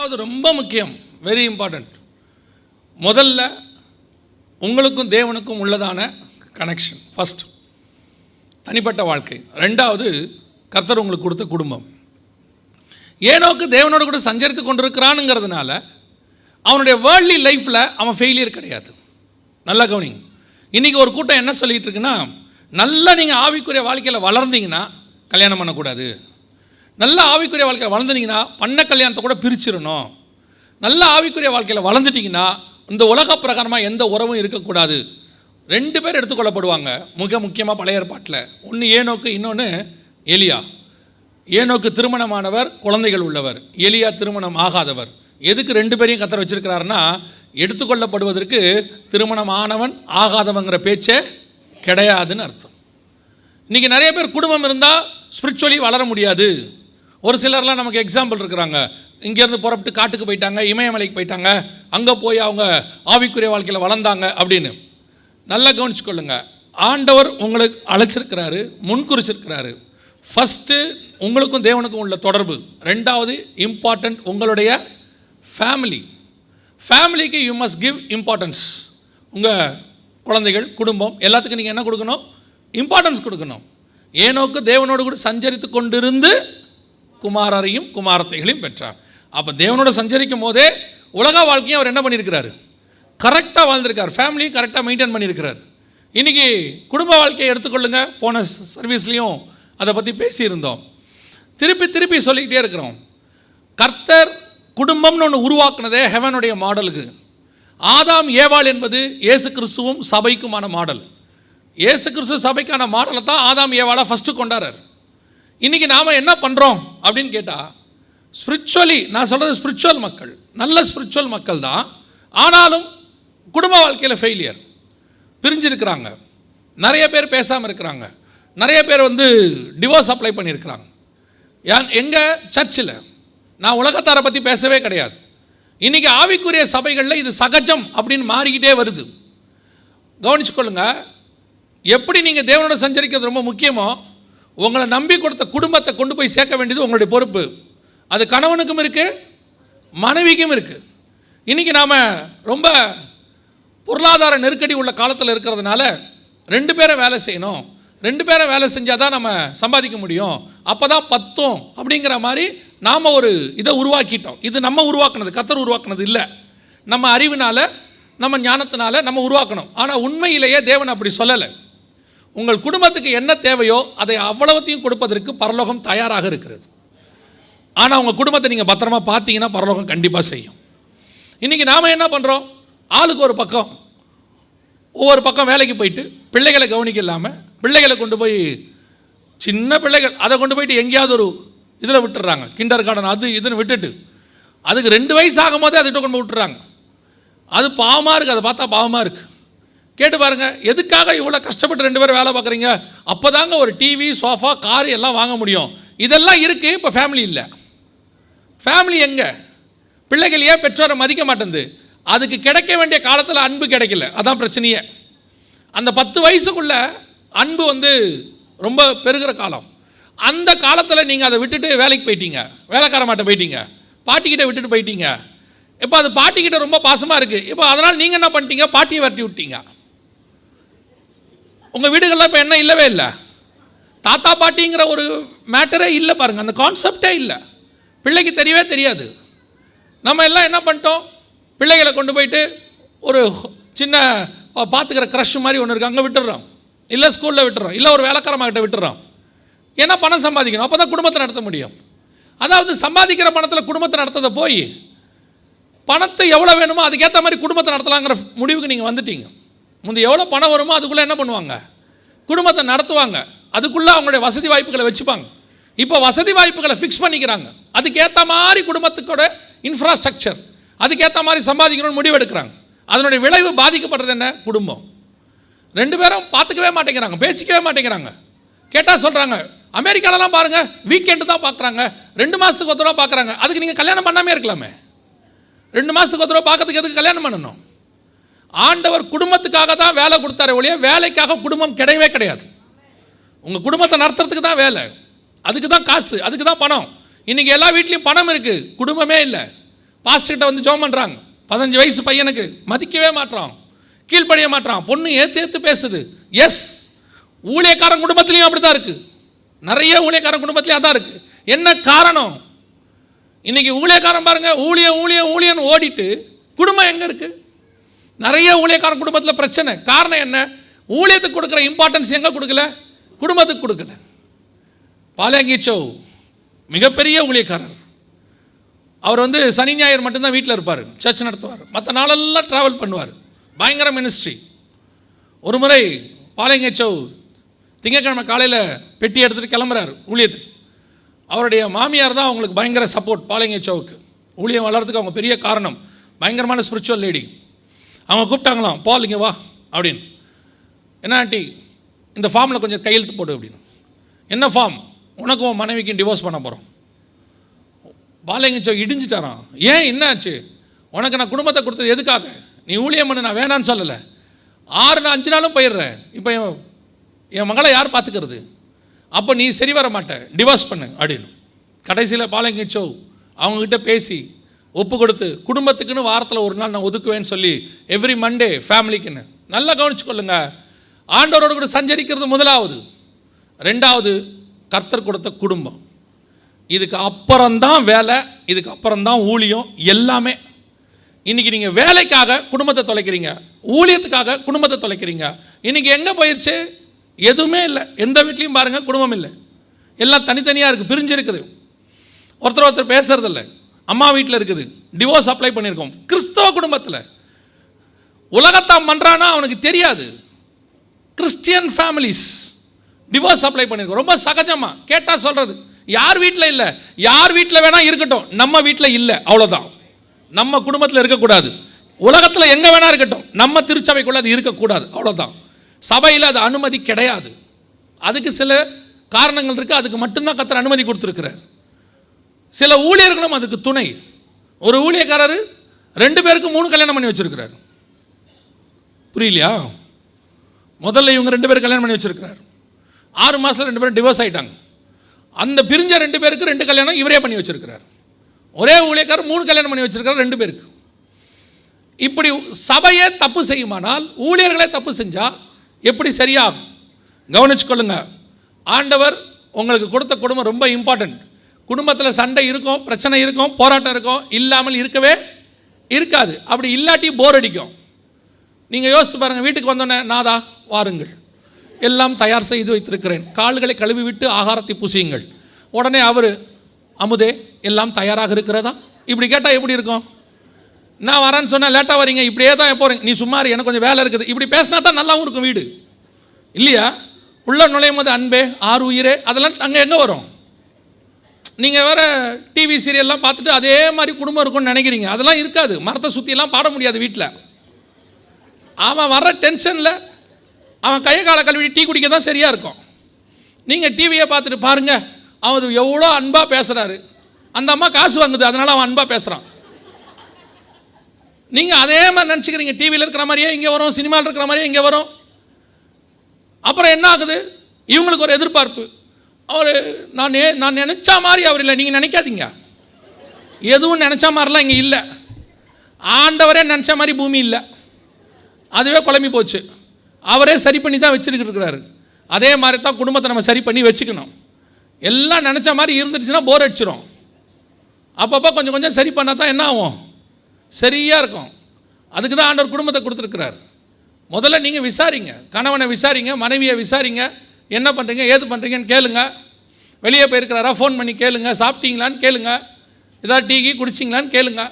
ரெண்டாவது ரொம்ப முக்கியம் வெரி இம்பார்ட்டண்ட் முதல்ல உங்களுக்கும் தேவனுக்கும் உள்ளதான கனெக்ஷன் ஃபஸ்ட் தனிப்பட்ட வாழ்க்கை. ரெண்டாவது கர்த்தர் உங்களுக்கு கொடுத்த குடும்பம். ஏனோக்கு தேவனோடு கூட சஞ்சரித்து கொண்டிருக்கிறானுங்கிறதுனால அவனுடைய வேர்ல்ட்லி லைஃப்பில் அவன் ஃபெயிலியர் கிடையாது. நல்லா கவனிங்க. இன்றைக்கி ஒரு கூட்டம் என்ன சொல்லிகிட்டு இருக்குன்னா நல்லா நீங்கள் ஆவிக்குரிய வாழ்க்கையில் வளர்ந்தீங்கன்னா கல்யாணம் பண்ணக்கூடாது. நல்ல ஆவிக்குரிய வாழ்க்கையில் வளர்ந்தீங்கன்னா பண்ண கல்யாணத்தை கூட பிரிச்சிடணும். நல்ல ஆவிக்குரிய வாழ்க்கையில் வளர்ந்துட்டிங்கன்னா இந்த உலக பிரகாரமாக எந்த உறவும் இருக்கக்கூடாது. ரெண்டு பேர் எடுத்துக்கொள்ளப்படுவாங்க. மிக முக்கியமாக பழைய ஏற்பாட்டில். ஒன்று ஏனோக்கு இன்னொன்று எலியா. ஏனோக்கு திருமணமானவர் குழந்தைகள் உள்ளவர். எலியா திருமணம் ஆகாதவர். எதுக்கு ரெண்டு பேரையும் கத்தர வச்சுருக்கிறாருன்னா எடுத்துக்கொள்ளப்படுவதற்கு திருமணம் ஆனவன் ஆகாதவங்கிற பேச்சே கிடையாதுன்னு அர்த்தம். இன்றைக்கி நிறைய பேர் குடும்பம் இருந்தால் ஸ்பிரிச்சுவலி வளர முடியாது. ஒரு சிலர்லாம் நமக்கு எக்ஸாம்பிள் இருக்கிறாங்க. இங்கேருந்து புறப்பட்டு காட்டுக்கு போயிட்டாங்க இமயமலைக்கு போயிட்டாங்க அங்கே போய் அவங்க ஆவிக்குரிய வாழ்க்கையில் வளர்ந்தாங்க அப்படின்னு. நல்லா கவனிச்சுக்கொள்ளுங்க. ஆண்டவர் உங்களுக்கு அழைச்சிருக்கிறாரு முன்குறிச்சிருக்கிறாரு. ஃபஸ்ட்டு உங்களுக்கும் தேவனுக்கும் உள்ள தொடர்பு. ரெண்டாவது இம்பார்ட்டண்ட் உங்களுடைய ஃபேமிலி ஃபேமிலிக்கு யூ மஸ்ட் கிவ் இம்பார்ட்டன்ஸ் உங்கள் குழந்தைகள் குடும்பம் எல்லாத்துக்கும் நீங்கள் என்ன கொடுக்கணும்? இம்பார்ட்டன்ஸ் கொடுக்கணும். ஏனோக்கு தேவனோடு கூட சஞ்சரித்து கொண்டிருந்து குமாரரையும் குமாரத்தைகளையும் பெற்றார். அப்போ தேவனோட சஞ்சரிக்கும் போதே உலக வாழ்க்கையும் அவர் என்ன பண்ணியிருக்கிறாரு? கரெக்டாக வாழ்ந்திருக்கார். ஃபேமிலியும் கரெக்டாக மெயின்டைன் பண்ணியிருக்கிறார். இன்றைக்கி குடும்ப வாழ்க்கையை எடுத்துக்கொள்ளுங்க. போன சர்வீஸ்லேயும் அதை பற்றி பேசியிருந்தோம். திருப்பி திருப்பி சொல்லிக்கிட்டே இருக்கிறோம். கர்த்தர் குடும்பம்னு ஒன்று உருவாக்குனதே ஹெவனுடைய மாடலுக்கு. ஆதாம் ஏவாள் என்பது இயேசு கிறிஸ்துவும் சபைக்குமான மாடல். இயேசு கிறிஸ்து சபைக்கான மாடலை தான் ஆதாம் ஏவாளை ஃபஸ்ட்டு கொண்டாடுறார். இன்றைக்கி நாம் என்ன பண்ணுறோம் அப்படின்னு கேட்டால் ஸ்பிரிச்சுவலி நான் சொல்கிறது ஸ்பிரிச்சுவல் மக்கள். நல்ல ஸ்பிரிச்சுவல் மக்கள் தான். ஆனாலும் குடும்ப வாழ்க்கையில் ஃபெயிலியர் பிரிஞ்சிருக்கிறாங்க. நிறைய பேர் பேசாமல் இருக்கிறாங்க. நிறைய பேர் வந்து டிவோர்ஸ் அப்ளை பண்ணியிருக்கிறாங்க. ஏன் எங்கள் சர்ச்சில் நான் உலகத்தாரை பற்றி பேசவே கிடையாது. இன்றைக்கி ஆவிக்குரிய சபைகளில் இது சகஜம் அப்படின்னு மாறிக்கிட்டே வருது. கவனிச்சுக்கொள்ளுங்க. எப்படி நீங்கள் தேவனோட சஞ்சரிக்கிறது ரொம்ப முக்கியமோ உங்களை நம்பி கொடுத்த குடும்பத்தை கொண்டு போய் சேர்க்க வேண்டியது உங்களுடைய பொறுப்பு. அது கணவனுக்கும் இருக்குது மனைவிக்கும் இருக்குது இன்றைக்கி நாம் ரொம்ப பொருளாதார நெருக்கடி உள்ள காலத்தில் இருக்கிறதுனால ரெண்டு பேரை வேலை செய்யணும். ரெண்டு பேரை வேலை செஞ்சால் தான் நம்ம சம்பாதிக்க முடியும். அப்போ தான் பத்தும் அப்படிங்கிற மாதிரி நாம் ஒரு இதை உருவாக்கிட்டோம். இது நம்ம உருவாக்குனது கத்தர் உருவாக்குனது இல்லை. நம்ம அறிவினால் நம்ம ஞானத்தினால நம்ம உருவாக்கணும். ஆனால் உண்மையிலேயே தேவன் அப்படி சொல்லலை. உங்கள் குடும்பத்துக்கு என்ன தேவையோ அதை அவ்வளவத்தையும் கொடுப்பதற்கு பரலோகம் தயாராக இருக்கிறது. ஆனால் உங்கள் குடும்பத்தை நீங்கள் பத்திரமா பார்த்தீங்கன்னா பரலோகம் கண்டிப்பாக செய்யும். இன்றைக்கி நாம் என்ன பண்ணுறோம் ஆளுக்கு ஒரு பக்கம் ஒவ்வொரு பக்கம் வேலைக்கு போயிட்டு பிள்ளைகளை கவனிக்க இல்லாமல் பிள்ளைகளை கொண்டு போய் சின்ன பிள்ளைகள் அதை கொண்டு போயிட்டு எங்கேயாவது ஒரு இதில் விட்டுறாங்க. கிண்டர் கார்டன் அது இதுன்னு விட்டுட்டு அதுக்கு ரெண்டு வயசு ஆகும் போதே அதுகிட்ட கொண்டு விட்டுறாங்க. அது பாவமாக இருக்குது அதை பார்த்தா பாவமாக இருக்குது கேட்டு பாருங்கள் எதுக்காக இவ்வளோ கஷ்டப்பட்டு ரெண்டு பேரும் வேலை பார்க்குறீங்க? அப்போ தாங்க ஒரு டிவி சோஃபா கார் எல்லாம் வாங்க முடியும். இதெல்லாம் இருக்குது இப்போ ஃபேமிலி இல்லை. ஃபேமிலி எங்கே? பிள்ளைகள் ஏன் பெற்றோரை மதிக்க மாட்டேங்குது? அதுக்கு கிடைக்க வேண்டிய காலத்தில் அன்பு கிடைக்கல. அதான் பிரச்சனையே. அந்த பத்து வயசுக்குள்ள அன்பு வந்து ரொம்ப பெருகிற காலம். அந்த காலத்தில் நீங்கள் அதை விட்டுட்டு வேலைக்கு போயிட்டீங்க. வேலைக்கார மாட்ட போயிட்டீங்க. பாட்டிக்கிட்ட விட்டுட்டு போயிட்டீங்க. இப்போ அது பாட்டிக்கிட்ட ரொம்ப பாசமாக இருக்குது இப்போ அதனால் நீங்கள் என்ன பண்ணிட்டீங்க? பாட்டியை வரட்டி விட்டீங்க. உங்கள் வீடுகளில் இப்போ என்ன இல்லவே இல்லை. தாத்தா பாட்டிங்கிற ஒரு மேட்டரே இல்லை பாருங்கள் அந்த கான்செப்டே இல்லை. பிள்ளைக்கு தெரியவே தெரியாது. நம்ம எல்லாம் என்ன பண்ணிட்டோம்? பிள்ளைகளை கொண்டு போயிட்டு ஒரு சின்ன பார்த்துக்கிற க்ரஷ் மாதிரி ஒன்று இருக்குது அங்கே விட்டுடுறோம். இல்லை ஸ்கூலில் விட்டுறோம் இல்லை ஒரு வேலைக்காரமாகிட்ட விட்டுறோம் ஏன்னா பணம் சம்பாதிக்கணும். அப்போ தான் குடும்பத்தை நடத்த முடியும். அதாவது சம்பாதிக்கிற பணத்தில் குடும்பத்தை நடத்ததை போய் பணத்தை எவ்வளோ வேணுமோ அதுக்கேற்ற மாதிரி குடும்பத்தை நடத்தலாங்கிற முடிவுக்கு நீங்கள் வந்துட்டீங்க. முந்தைய எவ்வளோ பணம் வருமோ அதுக்குள்ளே என்ன பண்ணுவாங்க? குடும்பத்தை நடத்துவாங்க. அதுக்குள்ளே அவங்களுடைய வசதி வாய்ப்புகளை வச்சுப்பாங்க. இப்போ வசதி வாய்ப்புகளை ஃபிக்ஸ் பண்ணிக்கிறாங்க. அதுக்கேற்ற மாதிரி குடும்பத்துக்கோட இன்ஃப்ராஸ்ட்ரக்சர் அதுக்கேற்ற மாதிரி சம்பாதிக்கணும்னு முடிவு எடுக்கிறாங்க அதனுடைய விளைவு பாதிக்கப்படுறது என்ன? குடும்பம். ரெண்டு பேரும் பார்த்துக்கவே மாட்டேங்கிறாங்க பேசிக்கவே மாட்டேங்கிறாங்க. கேட்டால் சொல்கிறாங்க அமெரிக்காலலாம் பாருங்கள் வீக்கெண்டு தான் பார்க்குறாங்க ரெண்டு மாதத்துக்கு ஒரு பார்க்குறாங்க அதுக்கு நீங்கள் கல்யாணம் பண்ணாமே இருக்கலாமே. ரெண்டு மாதத்துக்கு ஒரு பார்க்கறதுக்கு எதுக்கு கல்யாணம் பண்ணணும்? ஆண்டவர் குடும்பத்துக்காக தான் வேலை கொடுத்தாரு ஒழிய வேலைக்காக குடும்பம் கிடையவே கிடையாது. உங்கள் குடும்பத்தை நடத்துறதுக்கு தான் வேலை. அதுக்கு தான் காசு அதுக்கு தான் பணம். இன்றைக்கி எல்லா வீட்லேயும் பணம் இருக்குது குடும்பமே இல்லை. பாஸ்டர்கிட்ட வந்து ஜோம் பண்ணுறாங்க பதினஞ்சு வயசு பையனுக்கு மதிக்கவே மாட்றான். கீழ்ப்படிய மாட்றான். பொண்ணு ஏற்று ஏற்று பேசுது. எஸ் ஊழியக்காரன் குடும்பத்துலேயும் அப்படி தான் இருக்குது நிறைய ஊழியக்காரன் குடும்பத்துலேயும் அதான் இருக்குது என்ன காரணம்? இன்றைக்கி ஊழியக்காரன் பாருங்க ஊழியம் ஊழியம் ஊழியன்னு ஓடிட்டு குடும்பம் எங்கே இருக்குது நிறைய ஊழியக்காரன் குடும்பத்தில் பிரச்சனை. காரணம் என்ன? ஊழியத்துக்கு கொடுக்குற இம்பார்ட்டன்ஸ் எங்கே கொடுக்கல? குடும்பத்துக்கு கொடுக்கல. பாலங்கீச்சோ மிகப்பெரிய ஊழியக்காரர். அவர் வந்து சனி ஞாயிறு மட்டும்தான் வீட்டில் இருப்பார். சர்ச் நடத்துவார். மற்ற நாளெல்லாம் ட்ராவல் பண்ணுவார். பயங்கர மினிஸ்ட்ரி ஒரு முறை பாலங்கேச்சவ் திங்கக்கிழமை காலையில் பெட்டி எடுத்துகிட்டு கிளம்புறாரு ஊழியத்துக்கு. அவருடைய மாமியார் தான் அவங்களுக்கு பயங்கர சப்போர்ட் பாலங்கேச்சவுக்கு ஊழியம் வளர்கிறதுக்கு அவங்க பெரிய காரணம். பயங்கரமான ஸ்பிரிச்சுவல் லேடி அவங்க கூப்பிட்டாங்களாம் பால் இங்கே வா அப்படின்னு. என்ன ஆண்டி இந்த ஃபார்மில் கொஞ்சம் கையெழுத்து போடு அப்படின்னு. என்ன ஃபார்ம் உனக்கும் உன் மனைவிக்கும் டிவோர்ஸ் பண்ண போகிறோம் பாலங்கச்சோ இடிஞ்சிட்டாராம். ஏன் என்னாச்சு உனக்கு நான் குடும்பத்தை கொடுத்தது எதுக்காக? நீ ஊழியம் பண்ணு நான் வேணான்னு சொல்லலை. ஆறு நான் அஞ்சு நாளும் போயிடுறேன் இப்போ என் என் மகளை யார் பார்த்துக்கிறது? அப்போ நீ சரி வர மாட்ட. டிவோர்ஸ் பண்ணு அப்படின்னு. கடைசியில் பாலங்கிச்சோ அவங்கக்கிட்ட பேசி ஒப்பு கொடுத்து குடும்பத்துக்குன்னு வாரத்தில் ஒரு நாள் நான் ஒதுக்குவேன்னு சொல்லி எவ்ரி மண்டே ஃபேமிலிக்குன்னு நல்லா கவனிச்சுக்கொள்ளுங்க. ஆண்டவரோடு கூட சஞ்சரிக்கிறது முதலாவது. ரெண்டாவது கர்த்தர் கொடுத்த குடும்பம். இதுக்கு அப்புறம்தான் வேலை இதுக்கு அப்புறம்தான் ஊழியம் எல்லாமே. இன்றைக்கி நீங்கள் வேலைக்காக குடும்பத்தை தொலைக்கிறீங்க. ஊழியத்துக்காக குடும்பத்தை தொலைக்கிறீங்க. இன்னைக்கு எங்கே போயிடுச்சு எதுவுமே இல்லை. எந்த வீட்லேயும் பாருங்கள் குடும்பம் இல்லை. எல்லாம் தனித்தனியாக இருக்குது பிரிஞ்சு இருக்குது ஒருத்தர் ஒருத்தர் பேசுகிறதில்ல அம்மா வீட்டில் இருக்குது. டிவோர்ஸ் அப்ளை பண்ணியிருக்கோம் கிறிஸ்தவ குடும்பத்தில். உலகத்தான் பண்ணுறான்னா அவனுக்கு தெரியாது. கிறிஸ்டியன் ஃபேமிலிஸ் டிவோர்ஸ் அப்ளை பண்ணியிருக்கோம் ரொம்ப சகஜமாக கேட்டால் சொல்கிறது யார் வீட்டில் இல்லை? யார் வீட்டில் வேணால் இருக்கட்டும். நம்ம வீட்டில் இல்லை. அவ்வளோதான் நம்ம குடும்பத்தில் இருக்கக்கூடாது. உலகத்தில் எங்கே வேணால் இருக்கட்டும். நம்ம திருச்சபைக்குள்ள அது இருக்கக்கூடாது. அவ்வளோதான் சபையில் அது அனுமதி கிடையாது. அதுக்கு சில காரணங்கள் இருக்குது அதுக்கு மட்டும்தான் கத்தர் அனுமதி கொடுத்துருக்கிறார். சில ஊழியர்களும் அதுக்கு துணை. ஒரு ஊழியக்காரர் ரெண்டு பேருக்கு மூணு கல்யாணம் பண்ணி வச்சுருக்கிறார். புரியலையா? முதல்ல இவங்க ரெண்டு பேரும் கல்யாணம் பண்ணி வச்சுருக்கிறார். ஆறு மாதத்தில் ரெண்டு பேரும் டிவோர்ஸ் ஆயிட்டாங்க. அந்த பிரிஞ்ச ரெண்டு பேருக்கு ரெண்டு கல்யாணம் இவரே பண்ணி வச்சுருக்கிறார். ஒரே ஊழியக்காரர் மூணு கல்யாணம் பண்ணி வச்சுருக்கிறார் ரெண்டு பேருக்கு. இப்படி சபையே தப்பு செய்யுமானால் ஊழியர்களே தப்பு செஞ்சால் எப்படி சரியாகும்? கவனிச்சுக்கொள்ளுங்க. ஆண்டவர் உங்களுக்கு கொடுத்த குடும்பம் ரொம்ப இம்பார்ட்டன்ட் குடும்பத்தில் சண்டை இருக்கும் பிரச்சனை இருக்கும் போராட்டம் இருக்கும் இல்லாமல் இருக்கவே இருக்காது. அப்படி இல்லாட்டி போர் அடிக்கும். நீங்கள் யோசித்து பாருங்கள் வீட்டுக்கு வந்தோடனே நாதா வாருங்கள். எல்லாம் தயார் செய்து வைத்திருக்கிறேன். கால்களை கழுவி விட்டு ஆகாரத்தை புசியுங்கள். உடனே அவர் அமுதே எல்லாம் தயாராக இருக்கிறதா? இப்படி கேட்டால் எப்படி இருக்கும்? நான் வரேன்னு சொன்னால் லேட்டாக வரீங்க இப்படியே தான் போகிறேன் நீ சும்மா எனக்கு கொஞ்சம் வேலை இருக்குது. இப்படி பேசினா தான் நல்லாவும் இருக்கும் வீடு. இல்லையா? உள்ள நுழையும் போது அன்பே ஆறு உயிரே அதெல்லாம் அங்கே எங்கே வரும்? நீங்கள் வேறு டிவி சீரியல்லாம் பார்த்துட்டு அதே மாதிரி குடும்பம் இருக்கும்னு நினைக்கிறீங்க. அதெல்லாம் இருக்காது. மரத்தை சுற்றியெல்லாம் பாட முடியாது வீட்டில் அவன் வர்ற டென்ஷனில் அவன் கையை காலை கழுவி டீ குடிக்க தான் சரியாக இருக்கும் நீங்கள் டிவியை பார்த்துட்டு பாருங்கள் அவர் எவ்வளோ அன்பாக பேசுகிறாரு அந்த அம்மா காசு வாங்குது. அதனால் அவன் அன்பாக பேசுகிறான் நீங்கள் அதே மாதிரி நினச்சிக்கிறீங்க. டிவியில் இருக்கிற மாதிரியே இங்கே வரும். சினிமாவில் இருக்கிற மாதிரியே இங்கே வரும். அப்புறம் என்ன ஆகுது? இவங்களுக்கு ஒரு எதிர்பார்ப்பு. அவர் நான் நான் நினச்ச மாதிரி அவர் இல்லை. நீங்கள் நினைக்காதீங்க. எதுவும் நினச்ச மாதிரிலாம் இங்கே இல்லை. ஆண்டவரே நினச்ச மாதிரி பூமி இல்லை. அதுவே குழம்பி போச்சு. அவரே சரி பண்ணி தான் வச்சிருக்கிட்டுருக்குறாரு அதே மாதிரி தான் குடும்பத்தை நம்ம சரி பண்ணி வச்சுக்கணும். எல்லாம் நினச்ச மாதிரி இருந்துருச்சுன்னா போர் அடிச்சிடும் அப்பப்போ கொஞ்சம் கொஞ்சம் சரி பண்ணால் தான் என்ன ஆகும்? சரியாக இருக்கும். அதுக்கு தான் ஆண்டவர் குடும்பத்தை கொடுத்துருக்கிறார். முதல்ல நீங்கள் விசாரிங்க. கணவனை விசாரிங்க மனைவியை விசாரிங்க. என்ன பண்ணுறீங்க ஏது பண்ணுறீங்கன்னு கேளுங்க. வெளியே போயிருக்கிறாரா ஃபோன் பண்ணி கேளுங்க. சாப்பிட்டீங்களான்னு கேளுங்க. ஏதாவது டீ கீ குடிச்சிங்களான்னு கேளுங்க.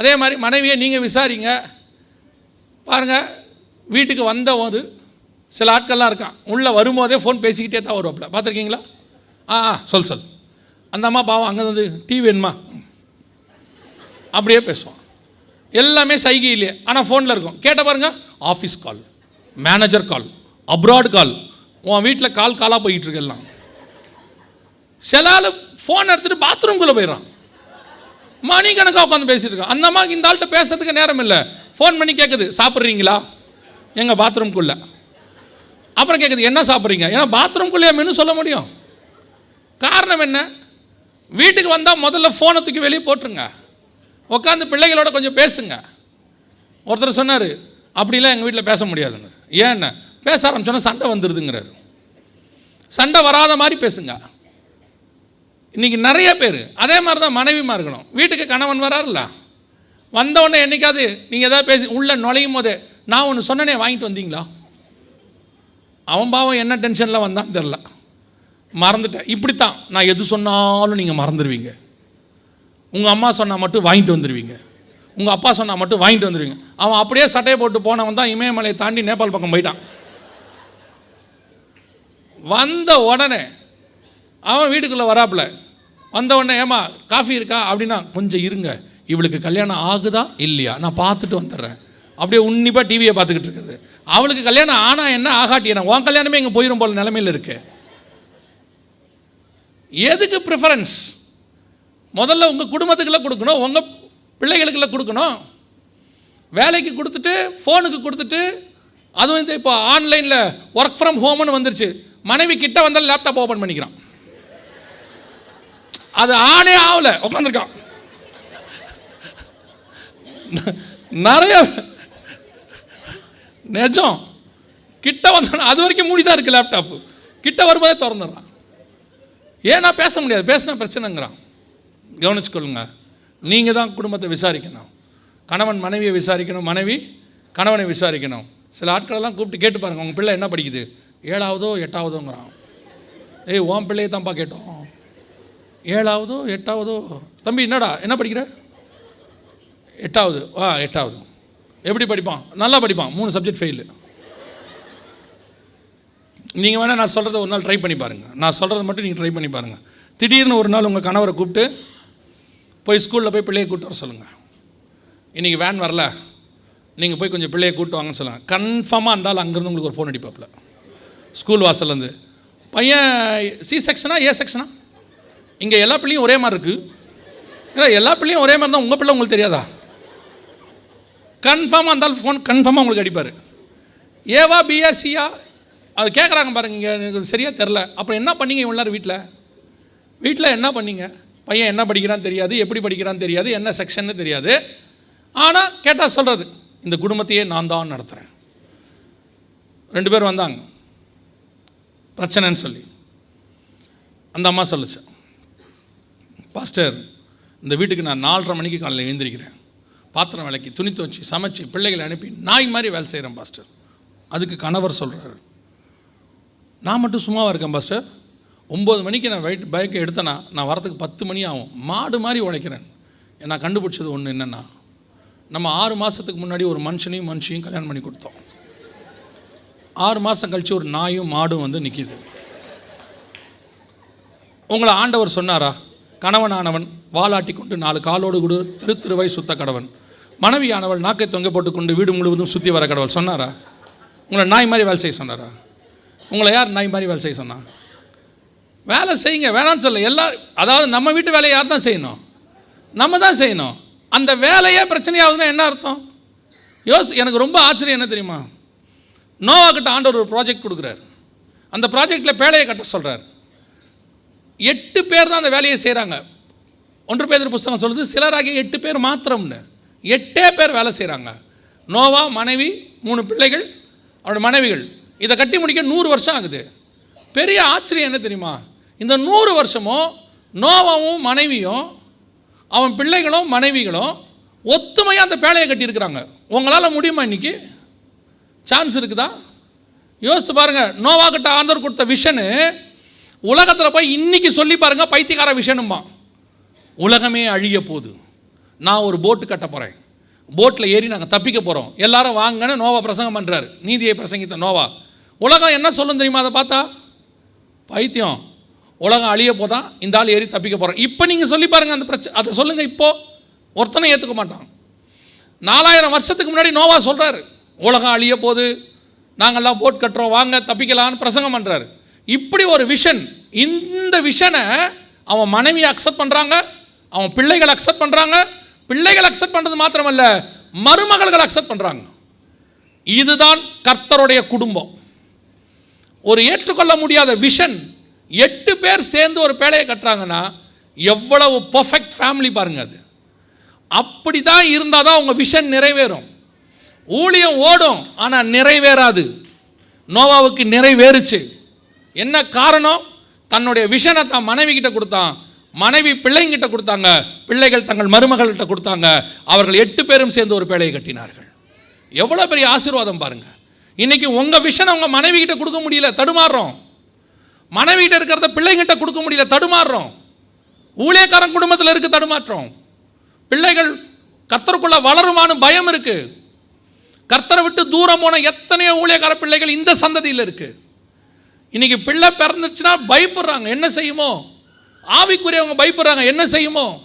அதே மாதிரி மனைவியை நீங்கள் விசாரிங்க. பாருங்கள் வீட்டுக்கு வந்த போது சில ஆட்கள்லாம் இருக்கான். உள்ளே வரும்போதே ஃபோன் பேசிக்கிட்டே தான் வருவாப்புல. பார்த்துருக்கீங்களா? ஆ ஆ, சொல் சொல். அந்த அம்மா பாவம் அங்கே வந்து டீ வேணுமா? அப்படியே பேசுவான். எல்லாமே சைகையிலே. ஆனால் ஃபோனில் இருக்கும். கேட்ட பாருங்கள் office call manager call abroad call உன் வீட்டில் கால் காலாக போயிட்டு இருக்கலாம் சில ஆள் ஃபோன் எடுத்துகிட்டு பாத்ரூம்குள்ளே போயிடுறான். மணிக்கணக்காக உட்காந்து பேசிட்டு இருக்கான். அந்த அம்மாவுக்கு இந்த ஆள்கிட்ட பேசுறதுக்கு நேரம் இல்லை. ஃபோன் பண்ணி கேட்குது சாப்பிட்றீங்களா? எங்கள் பாத்ரூம்குள்ளே அப்புறம் கேட்குது என்ன சாப்பிட்றீங்க? ஏன்னா பாத்ரூம்குள்ளேயே மெனு சொல்ல முடியும். காரணம் என்ன? வீட்டுக்கு வந்தால் முதல்ல ஃபோனை தூக்கி வெளியே போட்டுருங்க. உட்காந்து பிள்ளைகளோட கொஞ்சம் பேசுங்க. ஒருத்தர் சொன்னார் அப்படிலாம் எங்கள் வீட்டில் பேச முடியாதுன்னு. ஏன்னு பேச ஆரம்பிச்சோன்னா சண்டை வந்துடுதுங்கிறார் சண்டை வராத மாதிரி பேசுங்க. இன்றைக்கி நிறைய பேர் அதே மாதிரி தான் மனைவிமா இருக்கணும். வீட்டுக்கு கணவன் வராருல்ல? வந்தவுடனே என்னைக்காவது நீங்கள் எதாவது பேசி உள்ளே நுழையும் போதே நான் ஒன்று சொன்னனே வாங்கிட்டு வந்தீங்களா? அவன் பாவம் என்ன டென்ஷனில் வந்தான்னு தெரில மறந்துட்டேன். இப்படித்தான். நான் எது சொன்னாலும் நீங்கள் மறந்துடுவீங்க உங்கள் அம்மா சொன்னால் மட்டும் வாங்கிட்டு வந்துடுவீங்க உங்கள் அப்பா சொன்னால் மட்டும் வாங்கிட்டு வந்துடுவீங்க அவன் அப்படியே சட்டையை போட்டு போனவன் தான் இமயமலையை தாண்டி நேபாள் பக்கம் போயிட்டான். வந்த உடனே அவன் வீட்டுக்குள்ளே வராப்புல. வந்த உடனே ஏமா காஃபி இருக்கா? அப்படின்னா கொஞ்சம் இருங்க. இவளுக்கு கல்யாணம் ஆகுதா இல்லையா? நான் பார்த்துட்டு வந்துடுறேன். அப்படியே உன்னிப்பாக டிவியை பார்த்துக்கிட்டு இருக்குது. அவளுக்கு கல்யாணம் ஆனால் என்ன? ஆகாட்டி என்ன? உன் கல்யாணமே இங்கே போயிடும் போல நிலமையில் இருக்கு. எதுக்கு ப்ரிஃபரன்ஸ் முதல்ல உங்கள் குடும்பத்துக்குள்ளே கொடுக்கணும். உங்கள் பிள்ளைகளுக்குள்ள கொடுக்கணும். வேலைக்கு கொடுத்துட்டு ஃபோனுக்கு கொடுத்துட்டு அதுவும் இந்த இப்போ ஆன்லைனில் ஒர்க் ஃப்ரம் ஹோம்னு வந்துருச்சு. மனைவி கிட்ட வந்தால் லேப்டாப் ஓப்பன் பண்ணிக்கிறான். அது ஆனே ஆகல உட்காந்துருக்கான் நிறைய நிஜம். கிட்ட வந்தோன்னா அது வரைக்கும் மூடி தான் இருக்குது லேப்டாப்பு கிட்ட வரும்போதே திறந்துடுறான். ஏன்னா பேச முடியாது பேசினா பிரச்சனைங்கிறான். கவனிச்சுக்கொள்ளுங்க நீங்கள் தான் குடும்பத்தை விசாரிக்கணும். கணவன் மனைவியை விசாரிக்கணும் மனைவி கணவனை விசாரிக்கணும். சில ஆட்களெல்லாம் கூப்பிட்டு கேட்டு பாருங்கள் உங்கள் பிள்ளை என்ன படிக்குது? ஏழாவதோ எட்டாவதோங்கிறான். ஏய் உன் பிள்ளையை தான்ப்பா கேட்டோம். ஏழாவதோ எட்டாவதோ தம்பி என்னடா என்ன படிக்கிற? எட்டாவது ஆ எட்டாவது. எப்படி படிப்பான்? நல்லா படிப்பான் மூணு சப்ஜெக்ட் ஃபெயிலு நீங்கள் வேணால் நான் சொல்கிறத ஒரு நாள் ட்ரை பண்ணி பாருங்கள் நான் சொல்கிறத மட்டும் நீங்கள் ட்ரை பண்ணி பாருங்கள் திடீர்னு ஒரு நாள் உங்கள் கணவரை கூப்பிட்டு போய் ஸ்கூலில் போய் பிள்ளையை கூப்பிட்டு வர சொல்லுங்கள் இன்றைக்கி வேன் வரல. நீங்கள் போய் கொஞ்சம் பிள்ளையை கூப்பிட்டு வாங்கன்னு சொல்லுங்கள் கன்ஃபார்மாக இருந்தாலும் அங்கேருந்து உங்களுக்கு ஒரு ஃபோன் அடிப்பாப்புல. ஸ்கூல் வாசல்லேருந்து. பையன் சி செக்ஷனா ஏ செக்ஷனா இங்கே எல்லா பிள்ளையும் ஒரே மாதிரி இருக்குது ஏன்னா எல்லா பிள்ளையும் ஒரே மாதிரி தான் உங்கள் பிள்ளை உங்களுக்கு தெரியாதா? கன்ஃபார்மாக இருந்தாலும் ஃபோன் கன்ஃபார்மாக உங்களுக்கு அடிப்பார். ஏவா பியா சியா அது கேட்குறாங்க பாருங்க இங்கே எனக்கு சரியாக தெரில அப்புறம் என்ன பண்ணீங்க இவ்வளோ வீட்டில் வீட்டில் என்ன பண்ணீங்க? பையன் என்ன படிக்கிறான்னு தெரியாது எப்படி படிக்கிறான்னு தெரியாது என்ன செக்ஷன்னு தெரியாது. ஆனால் கேட்டால் சொல்கிறது இந்த குடும்பத்தையே நான் தான் நடத்துகிறேன் ரெண்டு பேர் வந்தாங்க. பிரச்சனைன்னு சொல்லி. அந்த அம்மா சொல்லுச்சு பாஸ்டர் இந்த வீட்டுக்கு நான் நாலரை மணிக்கு காலையில் எழுந்திருக்கிறேன். பாத்திரம் விளக்கி துணி துவச்சி சமைச்சு பிள்ளைகளை அனுப்பி நாய் மாதிரி வேலை செய்கிறேன் பாஸ்டர். அதுக்கு கணவர் சொல்கிறாரு நான் மட்டும் சும்மாவாக இருக்கேன் பாஸ்டர். ஒம்பது மணிக்கு நான் வெயிட் பைக்கை எடுத்தேன்னா நான் வரத்துக்கு பத்து மணி ஆகும். மாடு மாதிரி உழைக்கிறேன். நான் கண்டுபிடிச்சது ஒன்று என்னென்னா நம்ம ஆறு மாதத்துக்கு முன்னாடி ஒரு மனுஷனையும் மனுஷையும் கல்யாணம் பண்ணி கொடுத்தோம். ஆறு மாதம் கழித்து ஒரு நாயும் மாடும் வந்து நிற்கிது உங்களை ஆண்டவர் சொன்னாரா? கணவனானவன் வாலாட்டி கொண்டு நாலு காலோடு கூடு திரு திருவை சுத்த கடவன். மனைவியானவள் நாக்கை தொங்க போட்டுக்கொண்டு வீடு முழுவதும் சுற்றி வர கடவுள். சொன்னாரா? உங்களை நாய் மாதிரி வேலை செய்ய சொன்னாரா? உங்களை யார் நாய் மாதிரி வேலை செய்ய சொன்னா? வேலை செய்யுங்க வேணான்னு சொல்ல எல்லா அதாவது நம்ம வீட்டு வேலையை யார் தான் செய்யணும்? நம்ம தான் செய்யணும். அந்த வேலையே பிரச்சனையாகுதுன்னா என்ன அர்த்தம்? யோசி எனக்கு ரொம்ப ஆச்சரியம் என்ன தெரியுமா? நோவா கிட்ட ஆண்டவர் ஒரு ப்ராஜெக்ட் கொடுக்குறாரு. அந்த ப்ராஜெக்டில் பேழையை கட்ட சொல்கிறார் எட்டு பேர் தான் அந்த வேலையை செய்கிறாங்க ஒன்று பேர் புஸ்தகம் சொல்லுது சிலராகிய எட்டு பேர் மாத்திரம்னு. எட்டே பேர் வேலை செய்கிறாங்க நோவா மனைவி மூணு பிள்ளைகள் அவரோட மனைவிகள். இதை கட்டி முடிக்க நூறு வருஷம் ஆகுது. பெரிய ஆச்சரியம் என்ன தெரியுமா? இந்த நூறு வருஷமும் நோவாவும் மனைவியும் அவன் பிள்ளைகளும் மனைவிகளும் ஒத்துமையாக அந்த பேழையை கட்டியிருக்கிறாங்க. உங்களால் முடியுமா இன்றைக்கி சான்ஸ் இருக்குதா? யோசித்து பாருங்கள் நோவா கிட்ட ஆண்டவர் கொடுத்த விஷனு உலகத்தில் போய் இன்னைக்கு சொல்லி பாருங்கள் பைத்தியக்கார விஷனுமா உலகமே அழிய போகுது. நான் ஒரு போட்டு கட்ட போகிறேன் போட்டில் ஏறி நாங்கள் தப்பிக்க போகிறோம் எல்லாரும் வாங்கன்னு நோவா பிரசங்கம் பண்ணுறாரு நீதியை பிரசங்கித்த நோவா. உலகம் என்ன சொல்லும் தெரியுமா அதை பார்த்தா? பைத்தியம். உலகம் அழிய போதான் இந்த ஆள் ஏறி தப்பிக்க போகிறோம் இப்போ நீங்கள் சொல்லி பாருங்கள் அந்த பிரச்சனை அதை சொல்லுங்கள் இப்போது ஒருத்தனை ஏற்றுக்க மாட்டான். நாலாயிரம் வருஷத்துக்கு முன்னாடி நோவா சொல்கிறாரு உலகம் அழிய போது நாங்கள்லாம் போட் கட்டுறோம் வாங்க தப்பிக்கலான்னு பிரசங்கம் பண்ணுறாரு இப்படி ஒரு விஷன் இந்த விஷனை அவன் மனைவி அக்செப்ட் பண்ணுறாங்க அவன் பிள்ளைகள் அக்செப்ட் பண்ணுறாங்க பிள்ளைகள் அக்செப்ட் பண்ணுறது மாத்திரமல்ல மருமகள்கள் அக்செப்ட் பண்ணுறாங்க இதுதான் கர்த்தருடைய குடும்பம். ஒரு ஏற்றுக்கொள்ள முடியாத விஷன் எட்டு பேர் சேர்ந்து ஒரு பேழையை கட்டுறாங்கன்னா எவ்வளவு பர்ஃபெக்ட் ஃபேமிலி பாருங்க அது. அப்படி தான் இருந்தால் தான் உங்கள் விஷன் நிறைவேறும். ஊழியம் ஓடும் ஆனால் நிறைவேறாது. நோவாவுக்கு நிறைவேறுச்சு. என்ன காரணம்? தன்னுடைய விஷனை தான் மனைவி கிட்ட கொடுத்தான். மனைவி பிள்ளைங்கிட்ட கொடுத்தாங்க. பிள்ளைகள் தங்கள் மருமகள்கிட்ட கொடுத்தாங்க. அவர்கள் எட்டு பேரும் சேர்ந்து ஒரு பேழையை கட்டினார்கள். எவ்வளோ பெரிய ஆசீர்வாதம் பாருங்க. இன்னைக்கு உங்கள் விஷனை உங்கள் மனைவி கிட்ட கொடுக்க முடியல தடுமாறுறோம். மனைவி கிட்ட இருக்கிறத பிள்ளைங்கிட்ட கொடுக்க முடியல தடுமாறுறோம். ஊழியக்காரன் குடும்பத்தில் இருக்க தடுமாற்றம். பிள்ளைகள் கர்த்தருக்குள்ள வளருமான்னு பயம் இருக்குது கர்த்தரை விட்டு தூரம் போன எத்தனையோ ஊழியக்கார பிள்ளைகள் இந்த சந்ததியில் இருக்கு. இன்னைக்கு பிள்ளை பிறந்துச்சுன்னா பயப்படுறாங்க. என்ன செய்யுமோ? ஆவிக்குரியவங்க பயப்படுறாங்க. என்ன செய்யுமோ?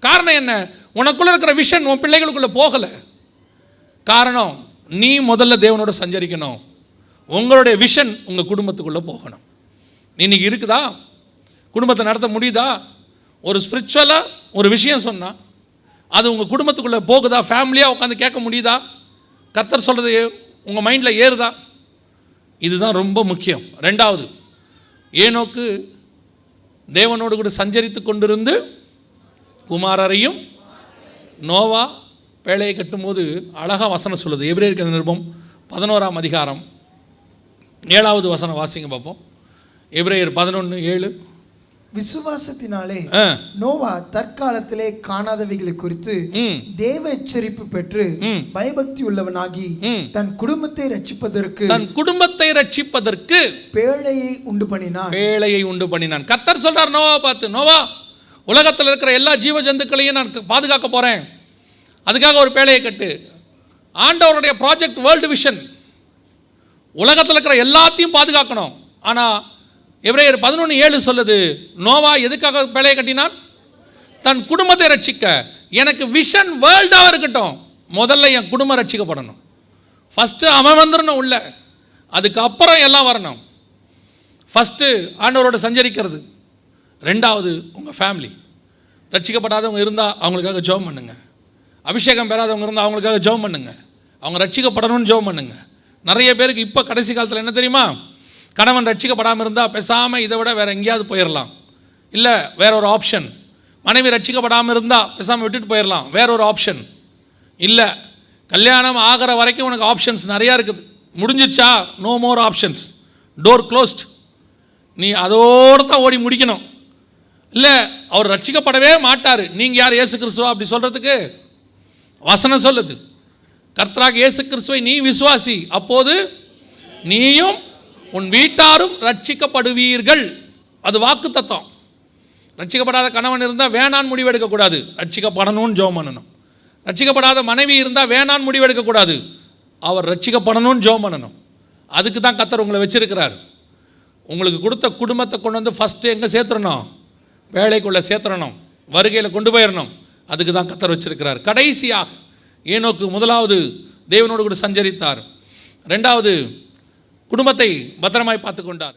காரணம் என்ன? உனக்குள்ள இருக்கிற விஷன் உன் பிள்ளைகளுக்குள்ள போகலை. காரணம் நீ முதல்ல தேவனோட சஞ்சரிக்கணும். உங்களுடைய விஷன் உங்கள் குடும்பத்துக்குள்ளே போகணும். இன்னைக்கு இருக்குதா? குடும்பத்தை நடத்த முடியுதா? ஒரு ஸ்பிரிச்சுவலாக ஒரு விஷயம் சொன்னால் அது உங்கள் குடும்பத்துக்குள்ளே போகுதா? ஃபேமிலியாக உட்காந்து கேட்க முடியுதா? கர்த்தர் சொல்கிறது உங்கள் மைண்டில் ஏறுதா? இதுதான் ரொம்ப முக்கியம். ரெண்டாவது ஏனோக்கு தேவனோடு கூட சஞ்சரித்து கொண்டிருந்து குமாரரையும் நோவா பேழையை கட்டும்போது அழகா வசனம் சொல்லுது. எபிரேயர் நிருபம்? பதினோராம் அதிகாரம். ஏழாவது வசனம் வாசிங்க பார்ப்போம். எபிரேயர் பதினொன்று ஏழு. விசுவாசத்தினாலே நோவா தற்காலத்திலே காணாதவைகளை குறித்து தேவ எச்சரிப்பு பெற்று. பயபக்தி உள்ளவனாகி. தன் குடும்பத்தை ரட்சிப்பதற்கு தன் குடும்பத்தை ரட்சிப்பதற்கு பேழையை உண்டு பண்ணினான். பேழையை உண்டு பண்ணினான். கர்த்தர் சொல்றார் நோவா பார்த்து நோவா உலகத்தில் இருக்கிற எல்லா ஜீவ ஜந்துக்களையும் நான் பாதுகாக்க போகிறேன் அதுக்காக ஒரு பேழையை கட்டு. ஆண்டவருடைய ப்ராஜெக்ட் வேர்ல்டு விஷன் உலகத்தில் இருக்கிற எல்லாத்தையும் பாதுகாக்கணும். ஆனால் எப்ரேயர் பதினொன்று ஏழு சொல்லுது நோவா எதுக்காக பிழையை கட்டினான் தன் குடும்பத்தை ரட்சிக்க. எனக்கு விஷன் வேர்ல்டாக இருக்கட்டும். முதல்ல என் குடும்பம் ரட்சிக்கப்படணும். ஃபஸ்ட்டு அவன் வந்துடணும் உள்ள. அதுக்கப்புறம் எல்லாம் வரணும். ஃபஸ்ட்டு ஆண்டவரோட சஞ்சரிக்கிறது. ரெண்டாவது உங்கள் ஃபேமிலி ரட்சிக்கப்படாதவங்க இருந்தால் அவங்களுக்காக ஜெபம் பண்ணுங்க. அபிஷேகம் பெறாதவங்க இருந்தால் அவங்களுக்காக ஜெபம் பண்ணுங்க. அவங்க ரட்சிக்கப்படணும்னு ஜெபம் பண்ணுங்க. நிறைய பேருக்கு இப்போ கடைசி காலத்தில் என்ன தெரியுமா? கணவன் ரட்சிக்கப்படாமல் இருந்தால் பேசாமல் இதை விட வேறு எங்கேயாவது போயிடலாம் இல்லை வேற ஒரு ஆப்ஷன் மனைவி ரட்சிக்கப்படாமல் இருந்தால் பேசாமல் விட்டுட்டு போயிடலாம் வேற ஒரு ஆப்ஷன் இல்லை கல்யாணம் ஆகிற வரைக்கும் உனக்கு ஆப்ஷன்ஸ் நிறையா இருக்குது. முடிஞ்சிச்சா? No more options door closed நீ அதோடு தான் ஓடி முடிக்கணும். இல்லை அவர் ரட்சிக்கப்படவே மாட்டார். நீங்கள் யார்? ஏசு கிறிஸ்துவா? அப்படி சொல்கிறதுக்கு வசனம் சொல்லுது. கர்த்தராக இயேசு கிறிஸ்துவை நீ விசுவாசி. அப்போது நீயும் உன் வீட்டாரும் ரட்சிக்கப்படுவீர்கள். அது வாக்கு தத்துவம் ரட்சிக்கப்படாத கணவன் இருந்தால் வேணான் முடிவெடுக்கக்கூடாது. ரட்சிக்கப்படணும்னு ஜோம் பண்ணணும். ரட்சிக்கப்படாத மனைவி இருந்தால் வேணான் முடிவெடுக்கக்கூடாது. அவர் ரட்சிக்கப்படணும்னு ஜோம் பண்ணணும். அதுக்கு தான் கத்தர் உங்களை வச்சிருக்கிறார். உங்களுக்கு கொடுத்த குடும்பத்தை கொண்டு வந்து ஃபஸ்ட்டு எங்கே சேர்த்துறணும்? வேலைக்குள்ளே சேர்த்துறணும். வருகையில் கொண்டு போயிடணும். அதுக்கு தான் கத்தர் வச்சிருக்கிறார். கடைசியாக ஏனோக்கு முதலாவது தேவனோடு கூட சஞ்சரித்தார். ரெண்டாவது குடும்பத்தை பத்திரமாய் பார்த்து கொண்டார்